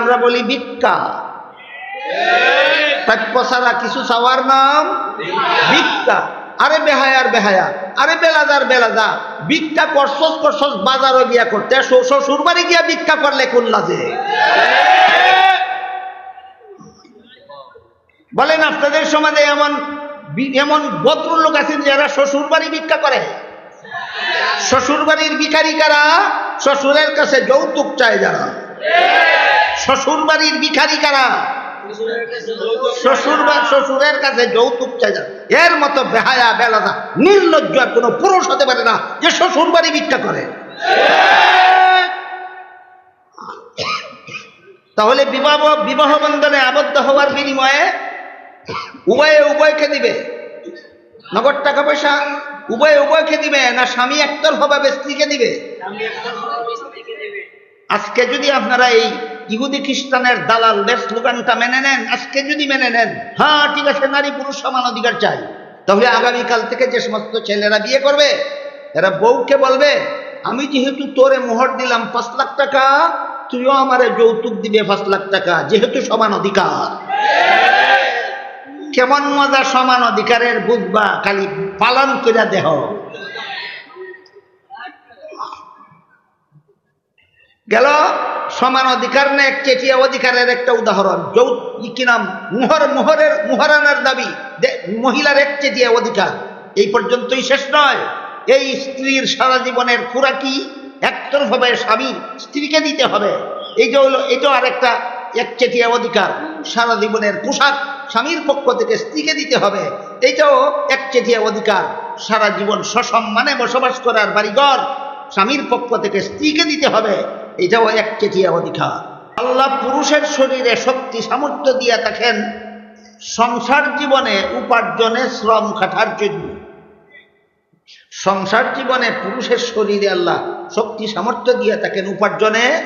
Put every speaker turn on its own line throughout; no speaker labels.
আমরা বলি ভিক্ষা। ছাড়া কিছু চাওয়ার নাম ভিক্ষা। আরে বেহায়ার বেহায়া। আরে বেলাদার বেলাদা ভিক্ষা করছস করছস বাজারও গিয়া করতে। শ্বশুর বাড়ি গিয়া ভিক্ষা করলে কোন লাজে? বলেন আপনাদের সমাজে এমন এমন ভদ্র লোক আছেন যারা শ্বশুর বাড়ি ভিক্ষা করে? শ্বশুর বাড়ির ভিখারি কারা? শ্বশুরের কাছে যৌতুক চায় যারা। শ্বশুর বাড়ির ভিখারি কারা? শ্বশুর বা শ্বশুরের কাছে যৌতুক চাই না। এর মতো বেহায়া বেলাদা নির্লজ্জ কোনো পুরুষ হতে পারে না যে শ্বশুর বাড়ি ভিক্ষা করে। তাহলে বিবাহ বিবাহ বন্ধনে আবদ্ধ হওয়ার বিনিময়ে উভয়ে উভয়কে দিবে। নগদ টাকা পয়সা উভয়ে উভয়কে দিবে না স্বামী একতরফাভাবে স্ত্রীকে দিবে। আজকে যদি আপনারা এই ইহুদি খ্রিস্টানের দালালদের স্লোগানটা মেনে নেন, আজকে যদি মেনে নেন হ্যাঁ ঠিক আছে, নারী পুরুষ সমান অধিকার চাই। তাহলে আগামীকাল থেকে যে সমস্ত ছেলেরা বিয়ে করবে, এরা বউকে বলবে, আমি যেহেতু তোরে মোহর দিলাম পাঁচ লাখ টাকা, তুইও আমারে যৌতুক দিবে পাঁচ লাখ টাকা, যেহেতু সমান অধিকার। কেমন মজা সমান অধিকারের বুঝবা খালি পালন করে দেহ। গেল? সমান অধিকার না এক চেটিয়া অধিকারের একটা উদাহরণ। যৌ কি নাম? মুহর মোহরের মোহরানার দাবি। মহিলার এক চেটিয়া অধিকার। এই পর্যন্তই শেষ নয়। এই স্ত্রীর সারা জীবনের খুরাকি একতরফাবে স্বামী। স্ত্রীকে দিতে হবে। এই যে হলো এটাও আরেকটা একচেটিয়া অধিকার। সারা জীবনের পোশাক স্বামীর পক্ষ থেকে স্ত্রীকে দিতে হবে। এইটাও একচেটিয়া অধিকার। সারা জীবন সসম্মানে বসবাস করার বাড়িঘর স্বামীর পক্ষ থেকে স্ত্রীকে দিতে হবে। এটাও এক একচেটিয়া অধিকার আল্লাহ পুরুষের শরীরে শক্তি, সামর্থ্য দিয়া থাকেন সংসার জীবনে উপার্জনে শ্রম খাটার জন্য। সংসার জীবনে পুরুষের শরীরে আল্লাহ শক্তি, সামর্থ্য দিয়ে থাকেন উপার্জনে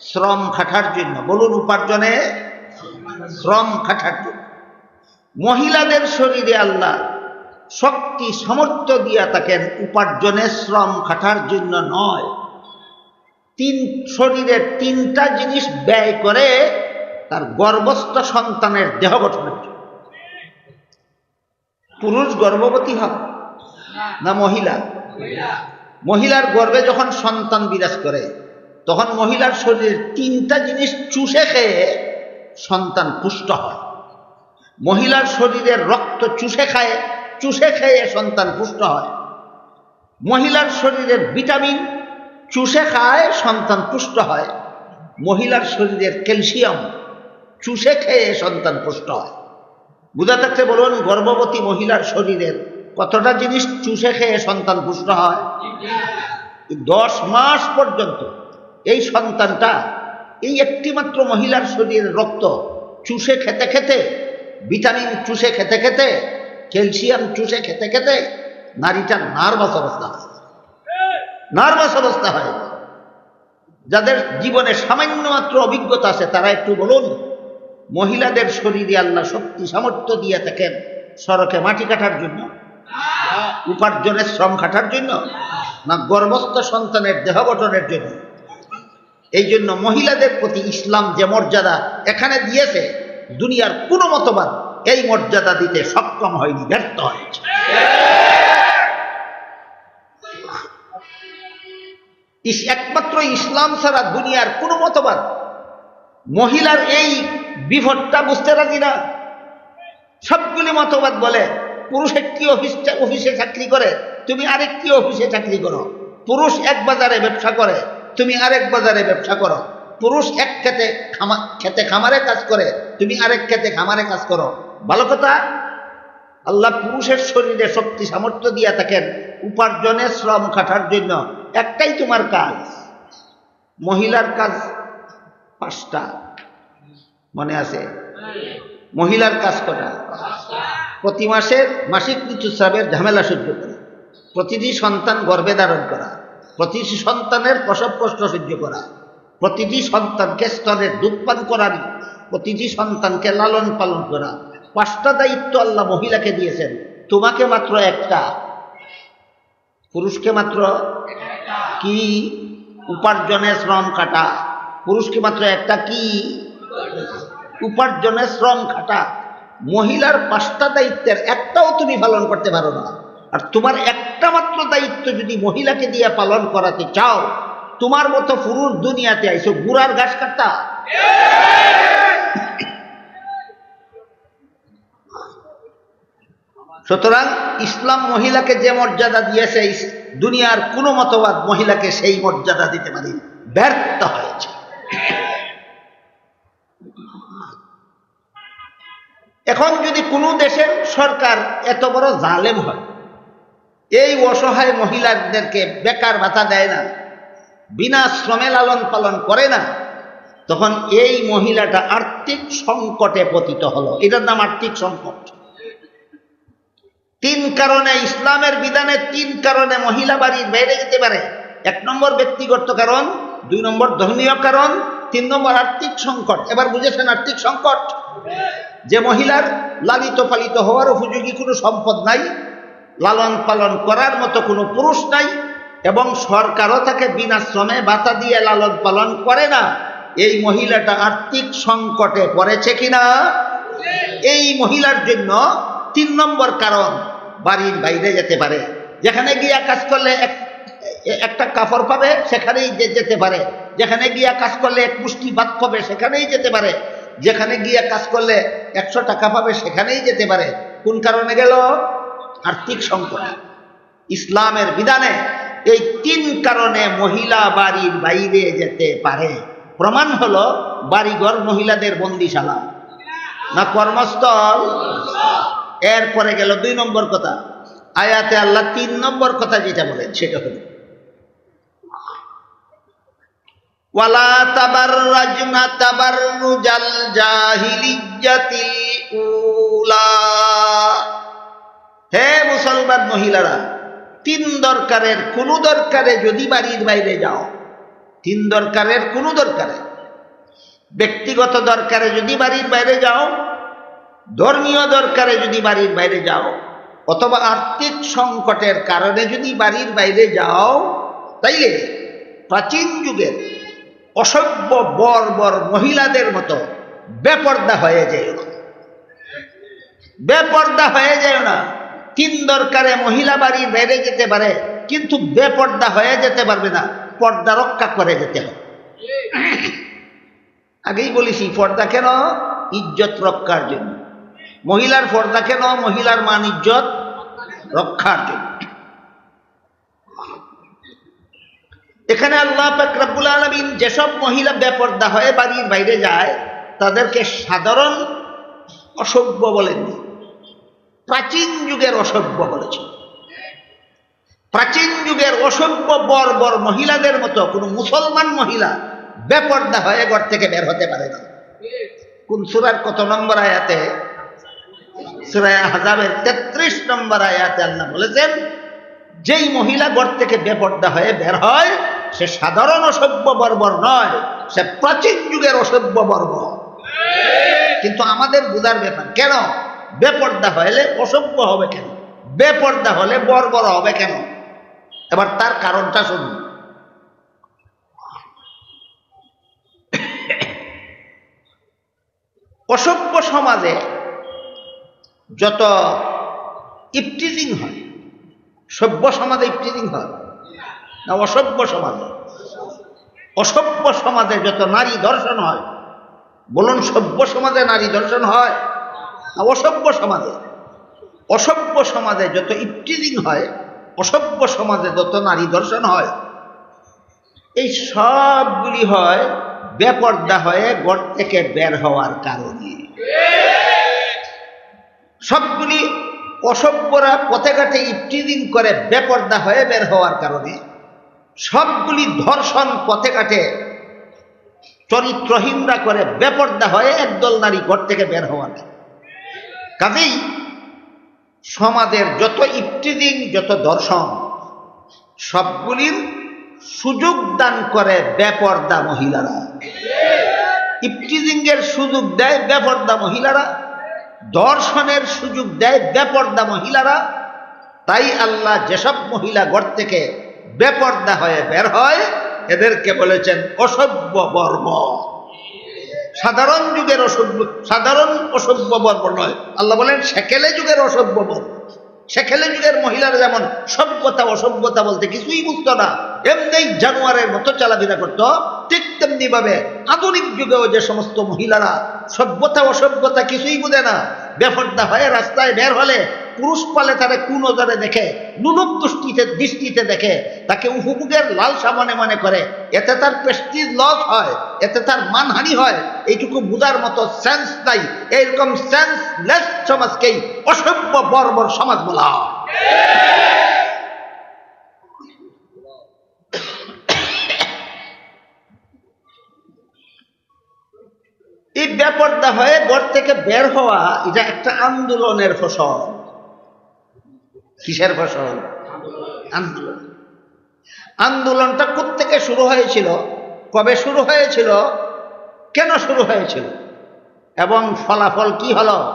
শ্রম খাটার জন্য। বলুন উপার্জনে শ্রম খাটার জন্য। মহিলাদের শরীরে আল্লাহ শক্তি, সামর্থ্য দিয়া থাকেন উপার্জনে শ্রম খাটার জন্য নয়। তিন শরীরের তিনটা জিনিস ব্যয় করে তার গর্ভস্থ সন্তানের দেহ গঠনের জন্য। পুরুষ গর্ভবতী হয় না মহিলা? মহিলার গর্ভে যখন সন্তান বিরাজ করে তখন মহিলার শরীরের তিনটা জিনিস চুষে খেয়ে সন্তান পুষ্ট হয়। মহিলার শরীরের রক্ত চুষে খায় চুষে খেয়ে সন্তান পুষ্ট হয়। মহিলার শরীরের ভিটামিন চুষে খায়, সন্তান পুষ্ট হয়। মহিলার শরীরের ক্যালসিয়াম চুষে খেয়ে সন্তান পুষ্ট হয়। বুঝা থাকতে বলুন, গর্ভবতী মহিলার শরীরের কতটা জিনিস চুষে খেয়ে সন্তান পুষ্ট হয়? দশ মাস পর্যন্ত এই সন্তানটা, এই একটিমাত্র মহিলার শরীরের রক্ত চুষে খেতে খেতে, ভিটামিন চুষে খেতে খেতে, ক্যালসিয়াম চুষে খেতে খেতে নারীটার নার্ভাস অবস্থা হয় নার্ভাস অবস্থা হয়। যাদের জীবনে সামান্য মাত্র অভিজ্ঞতা আছে, তারা একটু বলুন, মহিলাদের শরীরে আল্লাহ শক্তি, সামর্থ্য দিয়ে থাকেন সড়কে মাটি কাটার জন্য? উপার্জনের শ্রম খাটার জন্য? না গর্ভস্থ সন্তানের দেহ গঠনের জন্য? এই জন্য মহিলাদের প্রতি ইসলাম যে মর্যাদা এখানে দিয়েছে, দুনিয়ার কোনো মতবাদ এই মর্যাদা দিতে সক্ষম হয়নি, ব্যর্থ হয়েছে। একমাত্র ইসলাম ছাড়া দুনিয়ার কোনো মতবাদ। মহিলার এই বিভটটা বুঝতে রাজি না। সবগুলি মতবাদ বলে, পুরুষ একটি অফিস অফিসে চাকরি করে, তুমি আরেকটি অফিসে চাকরি করো। পুরুষ এক বাজারে ব্যবসা করে, তুমি আরেক বাজারে ব্যবসা করো। পুরুষ এক খেতে খামা খেতে খামারে কাজ করে, তুমি আরেক খেতে খামারে কাজ করো। ভালো কথা? আল্লাহ পুরুষের শরীরে শক্তি সামর্থ্য দিয়া থাকেন উপার্জনে শ্রম খাটার জন্য। একটাই তোমার কাজ। মহিলার কাজ পাঁচটা। মনে আছে? মহিলার কাজ কটা? প্রতি মাসের মাসিক ঋতুস্রাবের ঝামেলা সহ্য করা। প্রতিটি সন্তান গর্ভে ধারণ করা। প্রতিটি সন্তানের প্রসব কষ্ট সহ্য করা। প্রতিটি সন্তানকে স্তনের দুধ পান করার প্রতিটি সন্তানকে লালন পালন করা। পাঁচটা দায়িত্ব আল্লাহ মহিলাকে দিয়েছেন। তোমাকে মাত্র একটা। পুরুষকে মাত্র কি? উপার্জনে শ্রম কাটা। পুরুষকে মাত্র একটা কি? উপার্জনের শ্রম খাটা মহিলার পাঁচটা দায়িত্বের একটাও তুমি পালন করতে পারো না। আর তোমার একটা মাত্র দায়িত্ব যদি মহিলাকে দিয়ে পালন করাতে চাও, তোমার মতো পুরুষ দুনিয়াতে আইসো, গুড়ার ঘাস কাটা। সুতরাং ইসলাম মহিলাকে যে মর্যাদা দিয়েছে দুনিয়ার কোনো মতবাদ মহিলাকে সেই মর্যাদা দিতে পারি ব্যর্থ হয়েছে। এখন যদি কোনো দেশের সরকার এত বড় জালেম হয়, এই অসহায় মহিলাদেরকে বেকার ভাতা দেয় না, বিনা শ্রমে লালন পালন করে না, তখন এই মহিলাটা আর্থিক সংকটে পতিত হলো। এটার নাম আর্থিক সংকট। তিন কারণে ইসলামের বিধানে তিন কারণে মহিলা বাড়ির বাইরে যেতে পারে। এক নম্বর ব্যক্তিগত কারণ, দুই নম্বর ধর্মীয় কারণ, তিন নম্বর আর্থিক সংকট। এবার বুঝেছেন আর্থিক সংকট? যে মহিলার লালিত পালিত হওয়ার উপযোগী কোনো সম্পদ নাই, লালন পালন করার মতো কোনো পুরুষ নাই, এবং সরকারও তাকে বিনা শ্রমে বাতা দিয়ে লালন পালন করে না। এই মহিলাটা আর্থিক সংকটে পড়েছে কিনা? এই মহিলার জন্য তিন নম্বর কারণ বাড়ির বাইরে যেতে পারে। যেখানে গিয়া কাজ করলে এক, একটা কাপড় পাবে, সেখানেই যেতে পারে। যেখানে গিয়া কাজ করলে এক মুষ্টি ভাত পাবে, সেখানেই যেতে পারে। যেখানে গিয়া কাজ করলে একশো টাকা পাবে, সেখানেই যেতে পারে। কোন কারণে গেল? আর্থিক সংকট। ইসলামের বিধানে এই তিন কারণে মহিলা বাড়ির বাইরে যেতে পারে। প্রমাণ হলো বাড়িঘর মহিলাদের বন্দিশালা। না কর্মস্থল? এরপরে গেল দুই নম্বর কথা। আয়াতে আল্লাহ তিন নম্বর কথা যেটা বলেন, সেটা হলো, ওয়ালা তাবাররাজনা তাবাররুজাল জাহিলিজ্জাতিল উলা। হে মুসলমান মহিলারা, তিন দরকারের কোন দরকারে যদি বাড়ির বাইরে যাও, তিন দরকারের কোন দরকারে? ব্যক্তিগত দরকারে যদি বাড়ির বাইরে যাও ধর্মীয় দরকারে যদি বাড়ির বাইরে যাও, অথবা আর্থিক সংকটের কারণে যদি বাড়ির বাইরে যাও, তাইলে প্রাচীন যুগের অসভ্য বর বর মহিলাদের মতো বেপর্দা হয়ে যায় বেপর্দা হয়ে যায় না। তিন দরকারে মহিলা বাড়ির বাইরে যেতে পারে, কিন্তু বেপর্দা হয়ে যেতে পারবে না, পর্দা রক্ষা করে যেতে হবে। আগেই বলেছি, পর্দা কেন? ইজ্জত রক্ষার জন্য। মহিলার পর্দা কেন? মহিলার মান ইজ্জত রক্ষার জন্য এখানে আল্লাহ ফাকরাবুল আলমিন যেসব মহিলা বেপর্দা হয়ে বাড়ির বাইরে যায়, তাদেরকে সাধারণ অসভ্য বলেননি প্রাচীন যুগের অসভ্য বলেছেন। প্রাচীন যুগের অসভ্য বর বর মহিলাদের মতো কোনো মুসলমান মহিলা বেপর্দা হয়ে ঘর থেকে বের হতে পারে না। কুনসুরার কত নম্বর আয়াতে সুরায় হাজাবের তেত্রিশ নম্বর আয়াতে আল্লাহ বলেছেন, যেই মহিলা ঘর থেকে বেপর্দা হয়ে বের হয়, সে সাধারণ অসভ্য বর্বর নয়, সে প্রাচীন যুগের অসভ্য বর্বর। কিন্তু আমাদের বুঝার ব্যাপার, কেন? বেপর্দা হলে অসভ্য হবে কেন? বেপর্দা হলে বর্বর হবে কেন? এবার তার কারণটা শুনুন। অসভ্য সমাজে যত ইফটিজিং হয়, সভ্য সমাজে ইফটিজিং হয়, না অসভ্য সমাজে অসভ্য সমাজে যত নারী দর্শন হয়, বলুন সভ্য সমাজে নারী দর্শন হয়, না অসভ্য সমাজে? অসভ্য সমাজে যত ইফটিজিং হয়, অসভ্য সমাজে যত নারী দর্শন হয়, এই সবগুলি হয় বেপর্দা হয়ে ঘর থেকে বের হওয়ার কারণে। সবগুলি অসভ্যরা পথে ঘাটে ইফটিজিং করে বেপর্দা হয়ে বের হওয়ার কারণে সবগুলি ধর্ষণ পথে ঘাটে চরিত্রহীনরা করে বেপর্দা হয়ে একদল নারী ঘর থেকে বের হওয়ার কাজেই সমাজের যত ইফটিজিং যত দর্শন সবগুলির সুযোগ দান করে বেপর্দা মহিলারা। ইফটিজিং সুযোগ দেয় বেপর্দা মহিলারা। দর্শনের সুযোগ দেয় বেপর্দা মহিলারা, তাই আল্লাহ যেসব মহিলা ঘর থেকে বেপর্দা হয়ে বের হয়, এদেরকে বলেছেন অসভ্য বর্ম। সাধারণ যুগের অসভ্য, সাধারণ অসভ্য বর্ম নয়। আল্লাহ বলেন, সেকেলে যুগের অসভ্য বর্ম। সেকেলে যুগের মহিলারা যেমন সভ্যতা, অসভ্যতা বলতে কিছুই বুঝতো না, এমনি জানুয়ারের মতো চালাফেরা করতো, ঠিক তেমনি ভাবে আধুনিক যুগেও যে সমস্ত মহিলারা সভ্যতা, অসভ্যতা কিছুই বুঝে না, বেফর্দা হয়ে রাস্তায় বের হলে পুরুষ পালে তারে কুনজরে দেখে নুনুপ দৃষ্টিতে দৃষ্টিতে দেখে, তাকে উপভোগের লালসা মনে মনে করে, এতে তার প্রেস্টিজ লস হয়, এতে তার মানহানি হয়, এইটুকু বুঝার মতো সেন্স নাই, এইরকম সেন্সলেস সমাজকেই অসভ্য বর্বর সমাজ বলা এই ব্যাপারটা হয়ে ঘর থেকে বের হওয়া, এটা একটা আন্দোলনের ফসল। কিসের ফসল? আন্দোলন। আন্দোলনটা থেকে শুরু হয়েছিল? কবে শুরু হয়েছিল? কেন শুরু হয়েছিল? এবং ফলাফল কি হলো?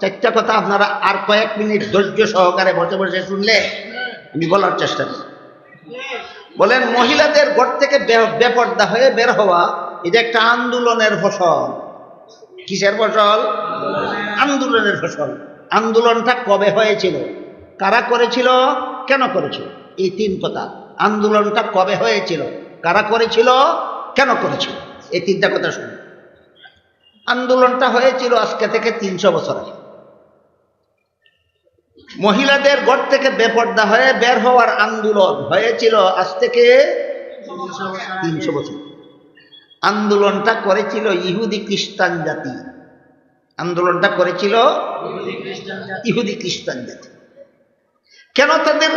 চারটা কথা আপনারা আর কয়েক মিনিট ধৈর্য সহকারে বসে বসে শুনলে আমি বলার চেষ্টা করি। বলেন, মহিলাদের ঘর থেকে বেপর্দা হয়ে বের হওয়া, এটা একটা আন্দোলনের ফসল। কিসের ফসল? আন্দোলনের ফসল। আন্দোলনটা কবে হয়েছিল? কারা করেছিল? কেন করেছিল? এই তিন কথা। আন্দোলনটা কবে হয়েছিল? কারা করেছিল? কেন করেছিল? এই তিনটা কথা শুনুন। আন্দোলনটা হয়েছিল আজকে থেকে তিনশো বছর আগে। মহিলাদের ঘর থেকে বেপর্দা হয়ে বের হওয়ার আন্দোলন হয়েছিল আজ থেকে তিনশো বছর। আন্দোলনটা করেছিল ইহুদি খ্রিস্টান জাতি। আন্দোলনটা করেছিল ইহুদি খ্রিস্টান জাতি। কেন তাদের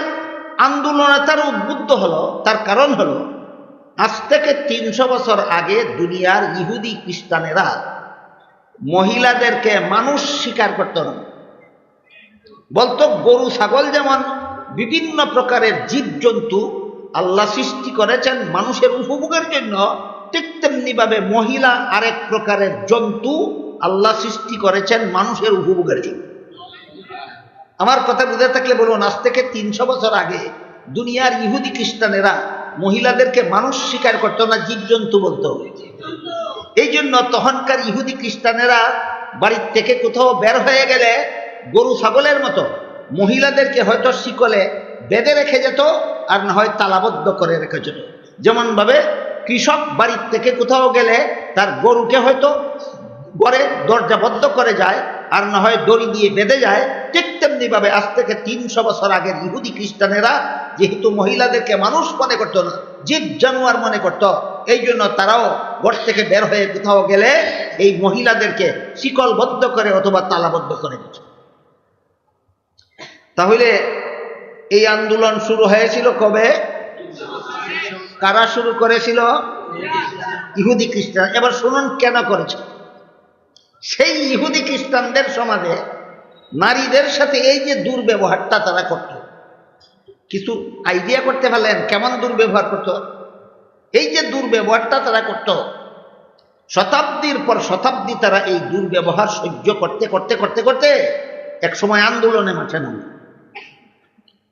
আন্দোলনে তার উদ্বুদ্ধ হলো? তার কারণ হলো আজ থেকে তিনশো বছর আগে দুনিয়ার ইহুদি খ্রিস্টানেরা মহিলাদেরকে মানুষ স্বীকার করত না। বলতো গরু ছাগল যেমন বিভিন্ন প্রকারের জীবজন্তু আল্লাহ সৃষ্টি করেছেন মানুষের উপভোগের জন্য ঠিক তেমনি ভাবে মহিলা আরেক প্রকারের জন্তু আল্লাহ সৃষ্টি করেছেন মানুষের উপভোগের জন্য। আমার কথা বুঝে থাকলে বলুন, আজ থেকে তিনশো বছর আগে দুনিয়ার ইহুদি খ্রিস্টানেরা মহিলাদেরকে মানুষ স্বীকার করতো না, জীবজন্তু বলতো। এই জন্য তখনকার ইহুদি খ্রিস্টানেরা বাড়ির থেকে কোথাও বের হয়ে গেলে গরু, ছাগলের মতো মহিলাদেরকে হয়তো শিকলে বেঁধে রেখে যেত আর না হয় তালাবদ্ধ করে রেখে যেত। যেমন ভাবে কৃষক বাড়ির থেকে কোথাও গেলে তার গরুকে হয়তো গড়ে দরজাবদ্ধ করে যায়, আর না হয় দড়ি দিয়ে বেঁধে যায়। ঠিক তেমনি ভাবে আজ থেকে তিনশো বছর আগের ইহুদি খ্রিস্টানেরা যেহেতু মহিলাদেরকে মানুষ মনে করতো না, জীব জানোয়ার মনে করত, এই জন্য তারাও ঘর থেকে বের হয়ে কোথাও গেলে এই মহিলাদেরকে শিকলবদ্ধ করে অথবা তালাবদ্ধ করে দিত। তাহলে এই আন্দোলন শুরু হয়েছিল কবে? কারা শুরু করেছিল? ইহুদি খ্রিস্টান। এবার শুনুন কেন করেছিল সেই ইহুদি খ্রিস্টানদের সমাজে নারীদের সাথে এই যে দুর্ব্যবহারটা তারা করত। কিছু আইডিয়া করতে পারলেন? কেমন দুর্ব্যবহার করত? এই যে দুর্ব্যবহারটা তারা করত, শতাব্দীর পর শতাব্দী তারা এই দুর্ব্যবহার সহ্য করতে করতে করতে করতে এক সময় আন্দোলনে মাঠে নামে।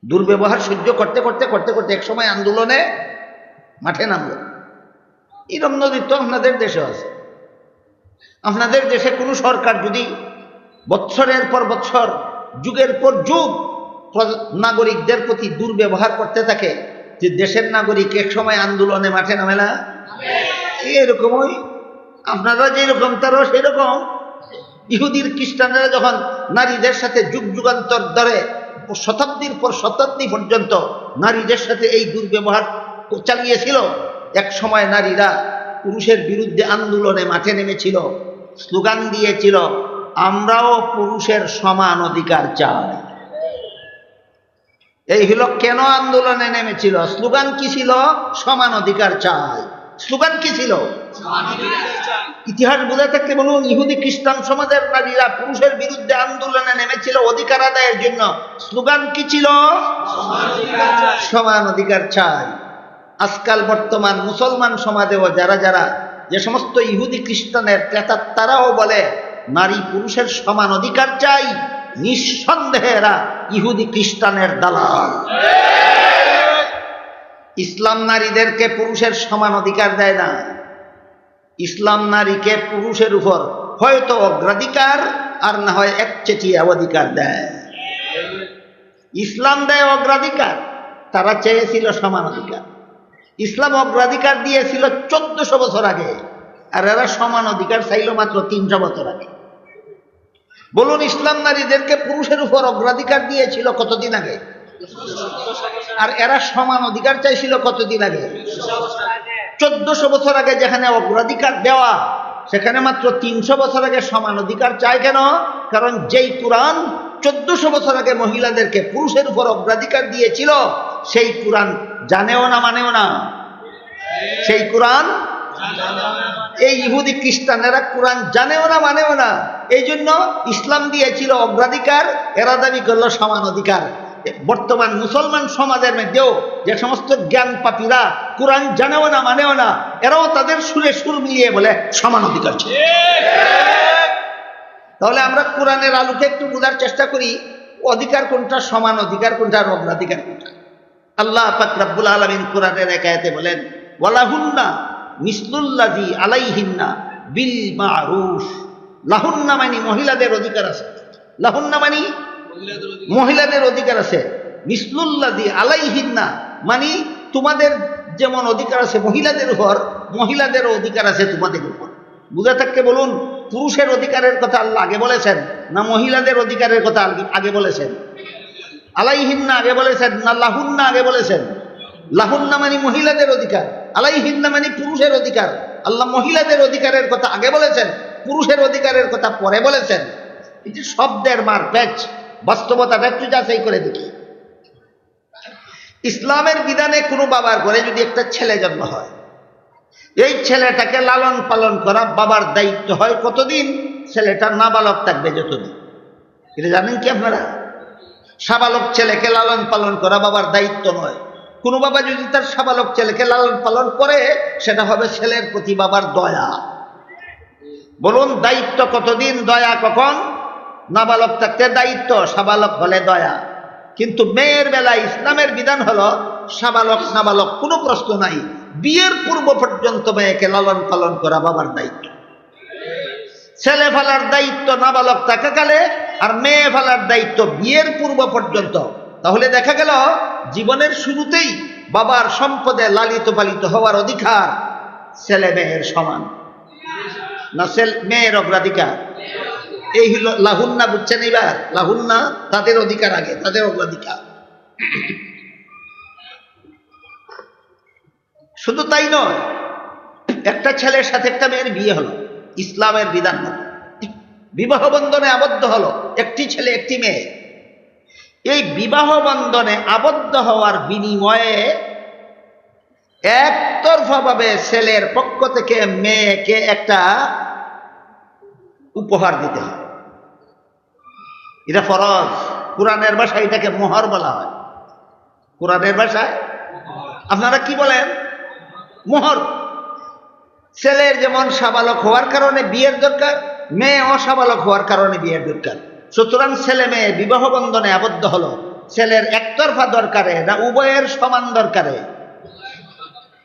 দুর্ব্যবহার সহ্য করতে করতে করতে করতে এক সময় আন্দোলনে মাঠে নামলো। এরম নদী তো আপনাদের দেশে আছে। আপনাদের দেশে কোনো সরকার যদি বৎসরের পর বৎসর, যুগের পর যুগ নাগরিকদের প্রতি দুর্ব্যবহার করতে থাকে, যে দেশের নাগরিক এক সময় আন্দোলনে মাঠে নামে না? এরকমই আপনারা যেরকম, তারাও সেরকম। ইহুদির, খ্রিস্টানরা যখন নারীদের সাথে যুগ যুগান্তর ধরে, শতাব্দীর পর শতাব্দী পর্যন্ত নারীদের সাথে এই দুর্ব্যবহার চালিয়েছিল। এক সময় নারীরা পুরুষের বিরুদ্ধে আন্দোলনে মাঠে নেমেছিল স্লোগান দিয়েছিল আমরাও পুরুষের সমান অধিকার চাই। এই হলো কেন আন্দোলনে নেমেছিল? স্লোগান কি ছিল? সমান অধিকার চাই। স্লোগান কি ছিল? ইতিহাস বুঝে থাকতে বলুন ইহুদি খ্রিস্টান সমাজের নারীরা পুরুষের বিরুদ্ধে আন্দোলনে নেমেছিল অধিকার আদায়ের জন্য। স্লোগান কি ছিল? সমান অধিকার চাই। আজকাল বর্তমান মুসলমান সমাজেও যারা যারা যে সমস্ত ইহুদি খ্রিস্টানের ক্রেতা, তারাও বলে, নারী পুরুষের সমান অধিকার চাই, নিঃসন্দেহে এরা ইহুদি খ্রিস্টানের দালাল। ইসলাম নারীদেরকে পুরুষের সমান অধিকার দেয় না। ইসলাম নারীকে পুরুষের উপর হয়তো অগ্রাধিকার, আর না হয় এক একচেটিয়া অধিকার দেয়। ইসলাম দেয় অগ্রাধিকার, তারা চেয়েছিল সমান অধিকার। ইসলাম অগ্রাধিকার দিয়েছিল চোদ্দশো বছর আগে। আর এরা সমান অধিকার চাইল মাত্র তিনশো বছর আগে। বলুন, ইসলাম নারীদেরকে পুরুষের উপর অগ্রাধিকার দিয়েছিল কতদিন আগে? আর এরা সমান অধিকার চাইছিল কতদিন আগে? চোদ্দশো বছর আগে যেখানে অগ্রাধিকার দেওয়া, সেখানে মাত্র তিনশো বছর আগে সমান অধিকার চায় কেন? কারণ যেই কোরআন চোদ্দশো বছর আগে মহিলাদেরকে পুরুষের উপর অগ্রাধিকার দিয়েছিল, সেই কোরআন জানেও না, মানেও না। সেই কোরআন এই ইহুদি খ্রিস্টানেরা কোরআন জানেও না, মানেও না। এই জন্য ইসলাম দিয়েছিল অগ্রাধিকার, এরা দাবি করল সমান অধিকার। বর্তমান মুসলমান সমাজের মধ্যেও যে সমস্ত জ্ঞান পাপীরা কোরআন জানেও না, মানেও না, এরাও তাদের সুরে সুর মিলিয়ে বলে সমান অধিকার তাহলে আমরা কোরআনের আলোকে একটু বোঝার চেষ্টা করি, অধিকার কোনটা সমান অধিকার কোনটা আর অগ্রাধিকার কোনটা? আল্লাহ পাক রাব্বুল আলামিন কোরআনের একায়াতে বলেন, ওয়ালাহুন্না মিসলুল্লাজি আলাইহিন্না বিল মারুফ লাহুন্না মানে মহিলাদের অধিকার আছে। লাহুন্না মানি মহিলাদের অধিকার আছে। মিসলুল্লাজি আলাইহিন্না মানে তোমাদের যেমন অধিকার আছে মহিলাদের উপর, মহিলাদেরও অধিকার আছে তোমাদের উপর। বুঝে থাকতে বলুন পুরুষের অধিকারের কথা আল্লাহ আগে বলেছেন, না মহিলাদের অধিকারের কথা আগে- বলেছেন। আলাইহিন্না আগে বলেছেন, না লাহুন্না আগে বলেছেন। লাহুন্না মানে মহিলাদের অধিকার, আলাইহিন্না মানে পুরুষের অধিকার। আল্লাহ মহিলাদের অধিকারের কথা আগে বলেছেন, পুরুষের অধিকারের কথা পরে বলেছেন। এটি শব্দের মার প্যাচ বাস্তবতাটা একটু যাচাই করে দেখি। ইসলামের বিধানে কোনো বাবার ঘরে যদি একটা ছেলে জন্ম হয় এই ছেলেটাকে লালন পালন করা বাবার দায়িত্ব হয় কতদিন? ছেলেটা নাবালক থাকবে যতদিন। এটা জানেন কি আপনারা? সাবালক ছেলেকে লালন পালন করা বাবার দায়িত্ব নয়। কোনো বাবা যদি তার সাবালক ছেলেকে লালন পালন করে, সেটা হবে ছেলের প্রতি বাবার দয়া। বলুন, দায়িত্ব কতদিন? দয়া কখন? নাবালক থাকতে দায়িত্ব, সাবালক হলে দয়া। কিন্তু মেয়ের বেলায় ইসলামের বিধান হলো, সাবালক নাবালক, কোনো প্রশ্ন নাই। বিয়ের পূর্ব পর্যন্ত মেয়েকে লালন পালন করা বাবার দায়িত্ব। ছেলে ফেলার দায়িত্ব নাবালক থাকাকালে আর মেয়ে ফেলার দায়িত্ব বিয়ের পূর্ব পর্যন্ত। তাহলে দেখা গেল, জীবনের শুরুতেই বাবার সম্পদে লালিত পালিত হওয়ার অধিকার ছেলে মেয়ের সমান, না ছেলে মেয়ের অগ্রাধিকার। এই হলো লাহুন্না, বুঝছেন এবার লাহুন্না তাদের অধিকার আগে, তাদের অগ্রাধিকার। শুধু তাই নয়, একটা ছেলের সাথে একটা মেয়ের বিয়ে হলো, ইসলামের বিধান মতো। বিবাহ বন্ধনে আবদ্ধ হলো একটি ছেলে, একটি মেয়ে। এই বিবাহ বন্ধনে আবদ্ধ হওয়ার বিনিময়ে একতরফাভাবে ছেলের পক্ষ থেকে মেয়েকে একটা উপহার দিতে হয়। এটা ফরজ। কোরআনের ভাষায় এটাকে মোহর বলা হয়। কোরআনের ভাষায়? আপনারা কি বলেন? মোহর। ছেলের যেমন সাবালক হওয়ার কারণে বিয়ের দরকার, মেয়ে অসাবালক হওয়ার কারণে বিয়ের দরকার। সুতরাং ছেলে মেয়ে বিবাহ বন্ধনে আবদ্ধ হলো। ছেলের একতরফা দরকারে না উভয়ের সমান দরকারে?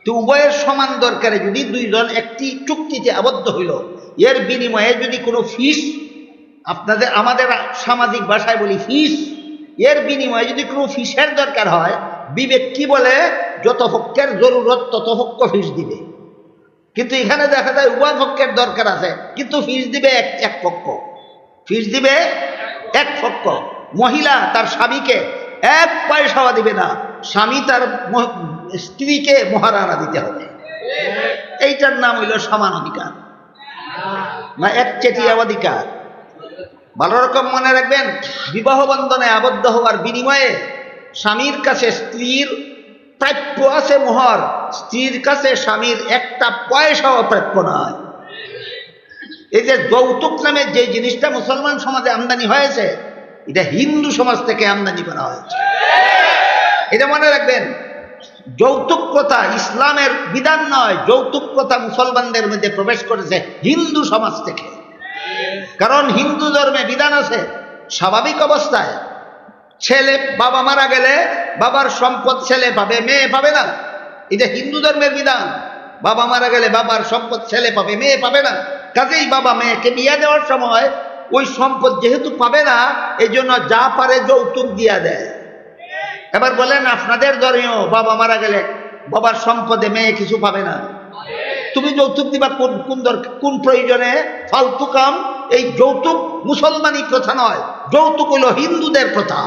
তো উভয়ের সমান দরকারে যদি দুইজন একটি চুক্তিতে আবদ্ধ হইল, এর বিনিময়ে যদি কোনো ফিস, আপনাদের, আমাদের সামাজিক ভাষায় বলি ফিস, এর বিনিময়ে যদি কোনো ফিসের দরকার হয়, বিবেক কি বলে? যত পক্ষের জরুরত, তত পক্ষ ফিস দিবে। কিন্তু এখানে দেখা যায় উভয় পক্ষের দরকার আছে, কিন্তু ফিস দিবে এক এক পক্ষ। ফিস দিবে এক পক্ষ। মহিলা তার স্বামীকে এক পয়সাও দিবে না, স্বামী তার স্ত্রীকে মহারানা দিতে হবে। এইটার নাম হইল সমান অধিকার। না, এক চেটিয়া অধিকার। ভালো রকম মনে রাখবেন, বিবাহ বন্ধনে আবদ্ধ হওয়ার বিনিময়ে স্বামীর কাছে স্ত্রীর প্রাপ্য আছে মোহর, স্ত্রীর কাছে স্বামীর একটা পয়সাও প্রাপ্য নয়। এই যে যৌতুক নামে যে জিনিসটা মুসলমান সমাজে আমদানি হয়েছে, এটা হিন্দু সমাজ থেকে আমদানি করা হয়েছে। এটা মনে রাখবেন, যৌতুক প্রথা ইসলামের বিধান নয়, যৌতুক প্রথা মুসলমানদের মধ্যে প্রবেশ করেছে হিন্দু সমাজ থেকে। কারণ হিন্দু ধর্মে বিধান আছে, স্বাভাবিক অবস্থায় ছেলে বাবা মারা গেলে বাবার সম্পদ ছেলে পাবে, মেয়ে পাবে না। এটা হিন্দু ধর্মের বিধান, বাবা মারা গেলে বাবার সম্পদ ছেলে পাবে, মেয়ে পাবে না। কাজেই বাবা মেয়েকে বিয়ে দেওয়ার সময় ওই সম্পদ যেহেতু পাবে না এই জন্য যা পারে যৌতুক দিয়া দেয়। এবার বলেন, আপনাদের ধর্মীয় বাবা মারা গেলে বাবার সম্পদে মেয়ে কিছু পাবে না। তুমি যৌতুক দিবা কোন কোন কোন প্রয়োজনে? ফালতু কাম, এই যৌতুক মুসলমানি প্রথা নয়, যৌতুক হইল হিন্দুদের প্রথা।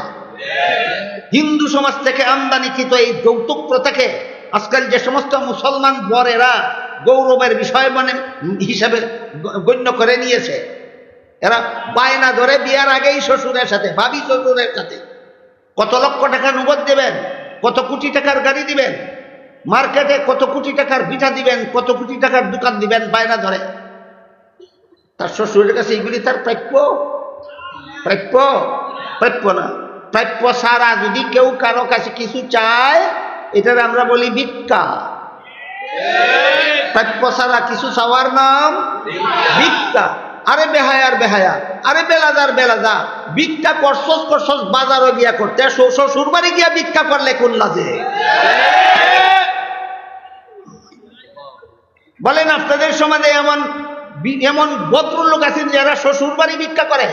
হিন্দু সমাজ থেকে আমদানিকৃত এই যৌতুক প্রথাকে আজকাল যে সমস্ত মুসলমান বরেরা গৌরবের বিষয় মানে হিসাবে গণ্য করে নিয়েছে, এরা বায়না ধরে বিয়ার আগেই শ্বশুরের সাথে, ভাবি শ্বশুরের সাথে। কত লক্ষ টাকা নগদ দেবেন, কত কোটি টাকার গাড়ি দিবেন, মার্কেটে কত কোটি টাকার বিটা দিবেন, কত কোটি টাকার দোকান দিবেন বায়না ধরে। তার শ্বশুরের কাছে এগুলি তার প্রাপ্য? প্রাপ্য? প্রাপ্য না। প্রাপ্য সারা যদি কেউ কারও কাছে কিছু চায়, এটার আমরা বলি ভিক্ষা। প্রাপ্য সারা কিছু চাওয়ার নাম ভিক্ষা। আরে বেহায়ার বেহায়া, আরে বেলাদার বেলাদা ভিক্ষা করছস করছস বাজারও গিয়া করতে। শ্বশুর বাড়ি গিয়া ভিক্ষা করলে কোন লাজে? বলেন আপনাদের সমাজে এমন এমন ভদ্রলোক আছেন যারা শ্বশুর বাড়ি ভিক্ষা করে?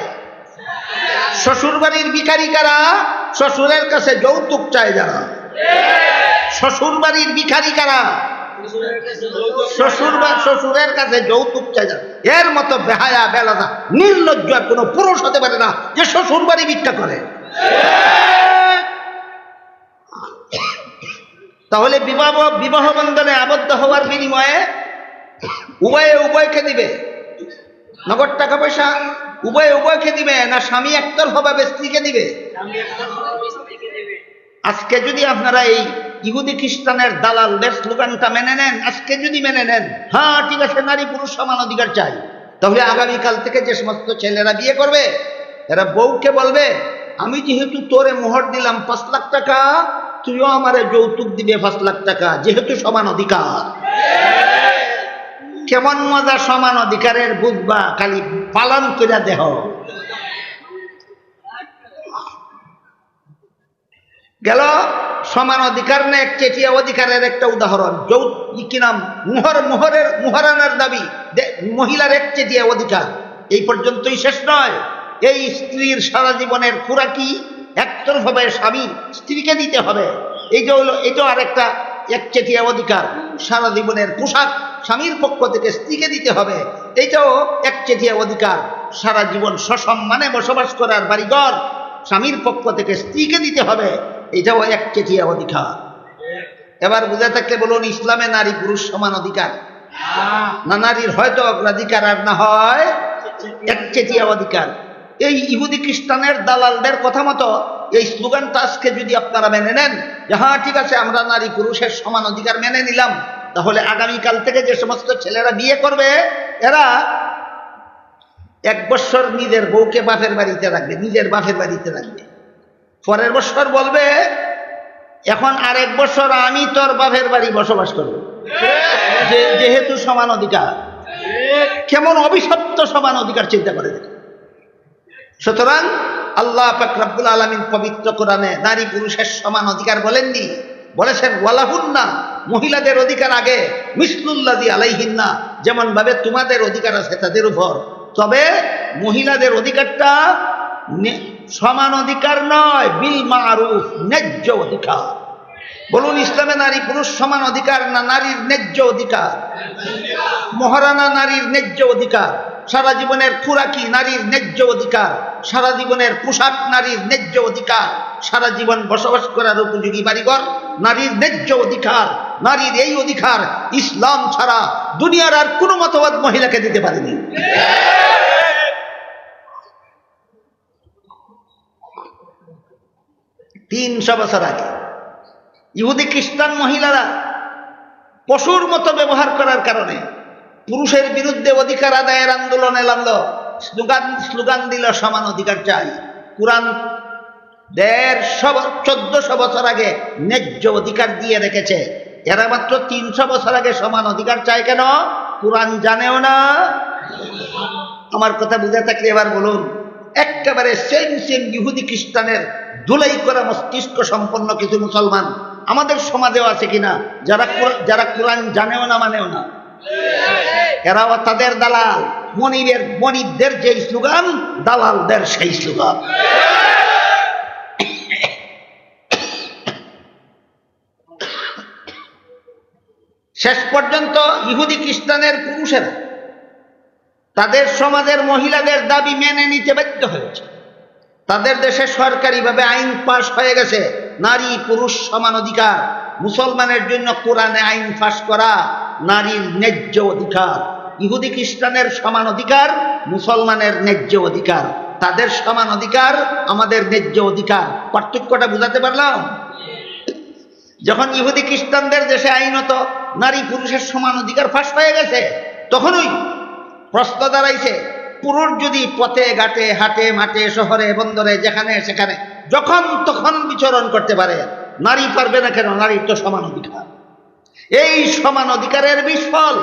শ্বশুর বাড়ির ভিখারি কারা? শ্বশুরের কাছে যৌতুক চায় যারা। শ্বশুর বাড়ির ভিখারি কারা? শ্বশুর বা শ্বশুরের কাছে যৌতুক চাই না এর মতো বেহায়া বেলাদা নির্লজ্জ কোনো পুরুষ হতে পারে না যে শ্বশুর বাড়ি ভিক্ষা করে। তাহলে বিবাহ বিবাহ বন্ধনে আবদ্ধ হওয়ার বিনিময়ে উভয়ে উভয়কে দিবে। নগদ টাকা পয়সা উভয় উভয়কে দিবে না স্বামী একতরফাভাবে স্ত্রীকে দিবে? আজকে যদি আপনারা এই ইহুদি খ্রিস্টানের দালালদের স্লোগানটা মেনে নেন আজকে যদি মেনে নেন হ্যাঁ ঠিক আছে নারী পুরুষ সমান অধিকার চাই। তাহলে আগামীকাল থেকে যে সমস্ত ছেলেরা বিয়ে করবে এরা বউকে বলবে আমি যেহেতু তোরে মোহর দিলাম পাঁচ লাখ টাকা তুইও আমারে যৌতুক দিবে পাঁচ লাখ টাকা যেহেতু সমান অধিকার। কেমন মজা সমান অধিকারের বুঝবা খালি পালন করে দেহ। গেল, সমান অধিকার না এক চেটিয়া অধিকারের একটা উদাহরণ। যৌ কি নাম? মুহর, মুহরের, মুহরানার দাবি। মহিলার এক চেটিয়া অধিকার। এই পর্যন্তই শেষ নয়। এই স্ত্রীর সারা জীবনের খুরাকি একতরফাবে স্বামী, স্ত্রীকে দিতে হবে। এই যে হলো এটাও আরেকটা একচেটিয়া অধিকার। সারা জীবনের পোশাক স্বামীর পক্ষ থেকে স্ত্রীকে দিতে হবে। এইটাও একচেটিয়া অধিকার। সারা জীবন সসম্মানে বসবাস করার বাড়িঘর স্বামীর পক্ষ থেকে স্ত্রীকে দিতে হবে। এটাও একচেটিয়া অধিকার। এবার বুঝে থাকলে বলুন, ইসলামে নারী পুরুষ সমান অধিকার? না, নারীর হয়তো অগ্রাধিকার আর না হয় একচেটিয়া অধিকার। এই ইহুদি খ্রিস্টানের দালালদের কথা মতো এই স্লোগানটা আজকে যদি আপনারা মেনে নেন, যে হ্যাঁ ঠিক আছে, আমরা নারী পুরুষের সমান অধিকার মেনে নিলাম। তাহলে আগামীকাল থেকে যে সমস্ত ছেলেরা বিয়ে করবে, এরা এক বছর নিজের বউকে বাপের বাড়িতে রাখবে, নিজের বাপের বাড়িতে রাখবে। পরের বছর বলবে, এখন আরেক বছর আমি তোর বাপের বাড়ি বসবাস করব। যেহেতু সমান অধিকার। কেমন অভিশপ্ত সমান অধিকার চিন্তা করে দেখুন। সুতরাং আল্লাহ ফাকরাবুল আলমিন পবিত্র কোরআনে নারী পুরুষের সমান অধিকার বলেননি। বলেছেন, ওয়ালাহুন্না মহিলাদের অধিকার আগে। মিসলুল্লাদি আলাইহিন্না যেমন ভাবে তোমাদের অধিকার আছে তাদের উপর। তবে মহিলাদের অধিকারটা সমান অধিকার নয়, বিল মারুফ, ন্যায্য অধিকার। বলুন, ইসলামে নারী পুরুষ সমান অধিকার না নারীর ন্যায্য অধিকার? মহারানা নারীর ন্যায্য অধিকার। সারা জীবনের খুরাকি নারীর ন্যায্য অধিকার। সারা জীবনের পোশাক নারীর ন্যায্য অধিকার। সারা জীবন বসবাস করার উপযোগী বাড়িঘর। নারীর ন্যায্য অধিকার, নারীর এই অধিকার ইসলাম ছাড়া দুনিয়ার আর কোনো মতবাদ মহিলাকে দিতে পারেনি। তিনশো বছর আগে ইহুদি খ্রিস্টান মহিলারা পশুর মতো ব্যবহার করার কারণে পুরুষের বিরুদ্ধে অধিকার আদায়ের আন্দোলনে নামলো স্লোগান স্লোগান দিল সমান অধিকার চাই। কোরআন দেড়শো চোদ্দশো বছর আগে ন্যায্য অধিকার দিয়ে রেখেছে। এরা মাত্র তিনশো বছর আগে সমান অধিকার চায় কেন? কোরআন জানেও না। আমার কথা বুঝে থাকলে এবার বলুন, একেবারে সেম সেম ইহুদি খ্রিস্টানের দুলাই করা মস্তিষ্ক সম্পন্ন কিছু মুসলমান আমাদের সমাজেও আছে কিনা? যারা যারা কোরআন জানেও না, মানেও না। এরাও তাদের দালাল, মনিবের, মনিবদের যেই স্লোগান, দালালদের সেই স্লোগান। শেষ পর্যন্ত ইহুদি খ্রিস্টানের পুরুষেরা তাদের সমাজের মহিলাদের দাবি মেনে নিতে বাধ্য হয়েছে। তাদের দেশে সরকারিভাবে আইন পাশ হয়ে গেছে। নারী পুরুষ সমান অধিকার। মুসলমানের জন্য কোরআনে আইন পাশ করা নারীর ন্যায্য অধিকার। ইহুদি খ্রিস্টানের সমান অধিকার, মুসলমানের ন্যায্য অধিকার। তাদের সমান অধিকার, আমাদের ন্যায্য অধিকার। পার্থক্যটা বুঝাতে পারলাম? যখন ইহুদি খ্রিস্টানদের দেশে আইনত, নারী পুরুষের সমান অধিকার ফাঁস হয়ে গেছে, তখনই প্রশ্ন দাঁড়াইছে, পুরুষ যদি পথে, ঘাটে, হাটে, মাঠে, শহরে, বন্দরে, যেখানে, সেখানে, যখন তখন বিচরণ করতে পারে, নারী পারবে না কেন? নারীর তো সমান অধিকার। এই সমান অধিকারের বিস্ফল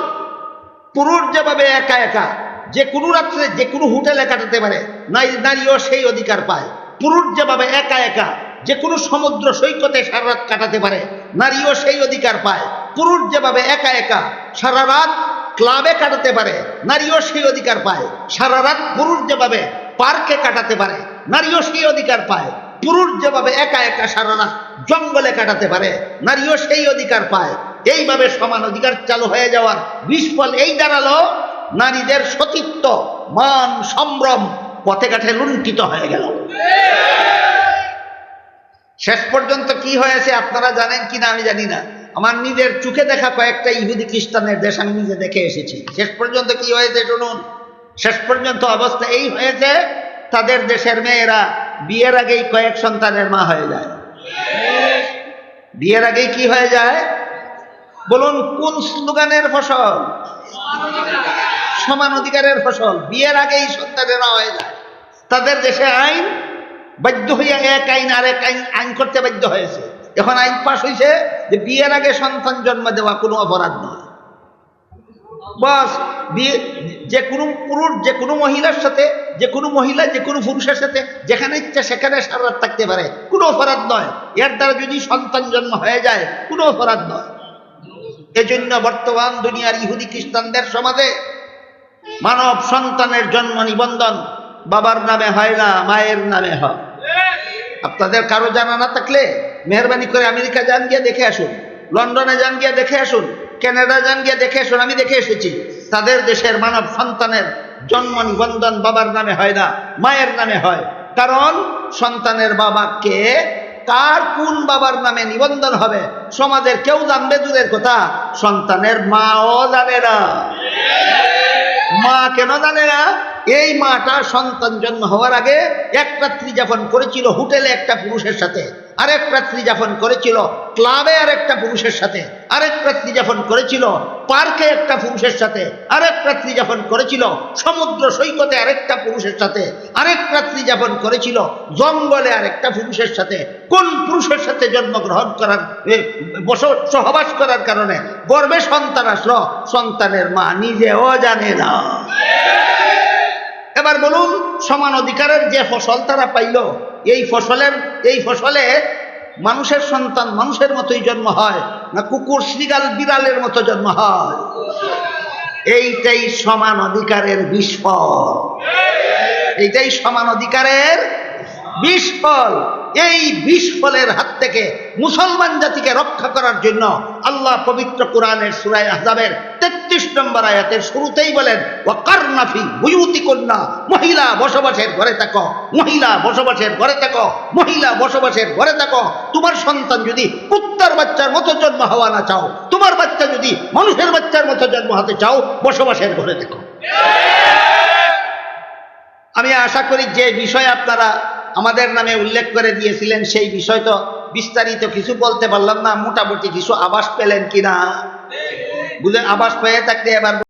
পুরুষ যেভাবে একা একা, যে কোনো রাত্রে, যে কোনো হোটেলে কাটাতে পারে নারী নারীও সেই অধিকার পায়। পুরুষ যেভাবে একা একা যে কোনো সমুদ্র সৈকতে সারা রাত কাটাতে পারে, নারীও সেই অধিকার পায়। পুরুষ যেভাবে একা একা সারা রাত ক্লাবে কাটাতে পারে, নারীও সেই অধিকার পায়। সারা রাত পুরুষ যেভাবে পার্কে কাটাতে পারে, নারীও সেই অধিকার পায়। পুরুষ যেভাবে একা একা সারা রাত জঙ্গলে কাটাতে পারে, নারীও সেই অধিকার পায়। এইভাবে সমান অধিকার চালু হয়ে যাওয়ার বিস্ফল এই দাঁড়াল, নারীদের সতীত্ব, মান, সম্ভ্রম পথে কাঠে লুণ্ঠিত হয়ে গেল। শেষ পর্যন্ত কি হয়েছে আপনারা জানেন কিনা আমি জানি না। আমার নিজের চোখে দেখা কয়েকটা ইহুদি খ্রিস্টানের দেশ আমি নিজে দেখে এসেছি। শেষ পর্যন্ত কি হয়েছে শুনুন। শেষ পর্যন্ত অবস্থা এই হয়েছে, তাদের দেশের মেয়েরা বিয়ের আগেই কয়েক সন্তানের মা হয়ে যায়। বিয়ের আগেই কি হয়ে যায়? বলুন, কোন স্লোগানের ফসল? সমান অধিকারের ফসল। বিয়ের আগেই সন্তানেরা হয়ে যায়। তাদের দেশে আইন বাধ্য হইয়া এক আইন আর এক আইন আইন করতে বাধ্য হয়েছে। এখন আইন পাশ হয়েছে যে বিয়ের আগে সন্তান জন্ম দেওয়া কোনো অপরাধ নয়। বিয়ে যে কোনো পুরুষ যে কোনো মহিলার সাথে যে কোনো মহিলা, যে কোনো পুরুষের সাথে যেখানে ইচ্ছা সেখানে সারা থাকতে পারে। কোনো অপরাধ নয়। এর দ্বারা যদি সন্তান জন্ম হয়ে যায়, কোনো অপরাধ নয়। এজন্য বর্তমান দুনিয়ার ইহুদি খ্রিস্টানদের সমাজে মানব সন্তানের জন্ম নিবন্ধন বাবার নামে হয় না, মায়ের নামে হয়। আপনাদের কারও জানা না থাকলে মেহরবানি করে আমেরিকা যান গিয়ে দেখে আসুন, লন্ডনে যান গিয়ে দেখে আসুন, কানাডা যান গিয়ে দেখে আসুন, আমি দেখে এসেছি। তাদের দেশের মানব সন্তানের জন্ম নিবন্ধন বাবার নামে হয় না, মায়ের নামে হয়। কারণ সন্তানের বাবাকে কার কোন বাবার নামে নিবন্ধন হবে, সমাজের কেউ জানবে দূরের কথা, সন্তানের মাও জানে না। মা কেন জানে না? এই মাটা সন্তান জন্ম হওয়ার আগে এক রাত্রি যাপন করেছিল হোটেলে একটা পুরুষের সাথে আরেক রাত্রি যাপন করেছিল ক্লাবে আর একটা পুরুষের সাথে আরেক রাত্রি যাপন করেছিল পার্কে একটা পুরুষের সাথে আরেক রাত্রি যাপন করেছিল সমুদ্র সৈকতে আরেকটা পুরুষের সাথে আরেক রাত্রি যাপন করেছিল জঙ্গলে আরেকটা পুরুষের সাথে। কোন পুরুষের সাথে জন্মগ্রহণ করার বস সহবাস করার কারণে গর্বে সন্তান আসলো, সন্তানের মা নিজেও জানে না। এবার বলুন, সমান অধিকারের যে ফসল তারা পাইল, এই ফসলের, এই ফসলে মানুষের সন্তান মানুষের মতোই জন্ম হয়, না কুকুর শ্রীগাল বিড়ালের মতো জন্ম হয়? এইটাই সমান অধিকারের বিস্ফল এইটাই সমান অধিকারের বিস্ফল এই বিস্ফলের হাত থেকে মুসলমান জাতিকে রক্ষা করার জন্য আল্লাহ পবিত্র কোরআনের সুরায় আহজাবের তেত্রিশ নম্বর আয়াতের শুরুতেই বলেন ও কার্নাফি বুয়ুতি কন্যা মহিলা বসবাসের ঘরে থাকো, মহিলা বসবাসের ঘরে থাকো, মহিলা বসবাসের ঘরে থাকো। তোমার সন্তান যদি কুত্তার বাচ্চার মতো জন্ম হওয়া না চাও, তোমার বাচ্চা যদি মানুষের বাচ্চার মতো জন্ম হতে চাও, বসবাসের ঘরে দেখো আমি আশা করি যে বিষয়ে আপনারা আমাদের নামে উল্লেখ করে দিয়েছিলেন সেই বিষয় তো বিস্তারিত কিছু বলতে পারলাম না, মোটামুটি কিছু আবাস পেলেন কিনা? বুঝলেন আবাস পেয়ে থাকলে এবার